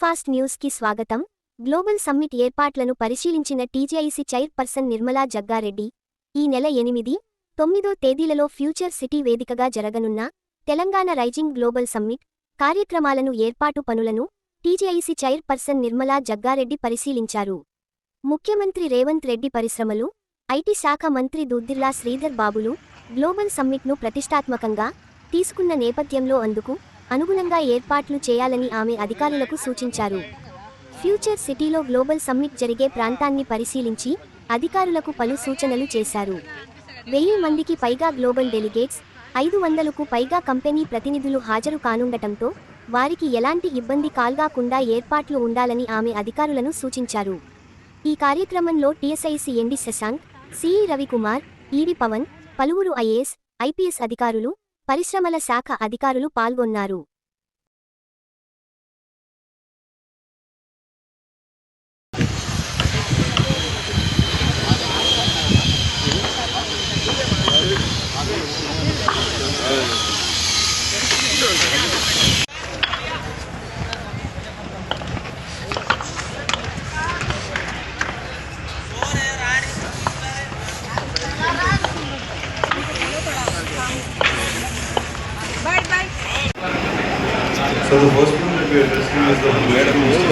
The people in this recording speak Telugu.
ఫాస్ట్ న్యూస్కి స్వాగతం. గ్లోబల్ సమ్మిట్ ఏర్పాట్లను పరిశీలించిన టీజేఐసి చైర్పర్సన్ నిర్మలా జగ్గారెడ్డి. ఈ నెల ఎనిమిది తొమ్మిదో తేదీలలో ఫ్యూచర్ సిటీ వేదికగా జరగనున్న తెలంగాణ రైజింగ్ గ్లోబల్ సమ్మిట్ కార్యక్రమాలను ఏర్పాటు పనులను టీజేఐసి చైర్పర్సన్ నిర్మలా జగ్గారెడ్డి పరిశీలించారు. ముఖ్యమంత్రి రేవంత్ రెడ్డి పరిశ్రమలు ఐటీ శాఖ మంత్రి దుద్దిర్లా శ్రీధర్ బాబులు గ్లోబల్ సమ్మిట్ను ప్రతిష్టాత్మకంగా తీసుకున్న నేపథ్యంలో అందుకు అనుగుణంగా ఏర్పాట్లు చేయాలని ఆమె అధికారులకు సూచించారు. ఫ్యూచర్ సిటీలో గ్లోబల్ సమ్మిట్ జరిగే ప్రాంతాన్ని పరిశీలించి అధికారులకు పలు సూచనలు చేశారు. వెయ్యి మందికి పైగా గ్లోబల్ డెలిగేట్స్ ఐదు వందలకు పైగా కంపెనీ ప్రతినిధులు హాజరు కానుండటంతో వారికి ఎలాంటి ఇబ్బంది కాల్గాకుండా ఏర్పాట్లు ఉండాలని ఆమె అధికారులను సూచించారు. ఈ కార్యక్రమంలో TSIC MD Shashank CE Ravikumar EV Pavan పలువురు ఐఏఎస్ ఐపీఎస్ అధికారులు పరిశ్రమల శాఖ అధికారులు పాల్గొన్నారు. So the first one that we are addressing is the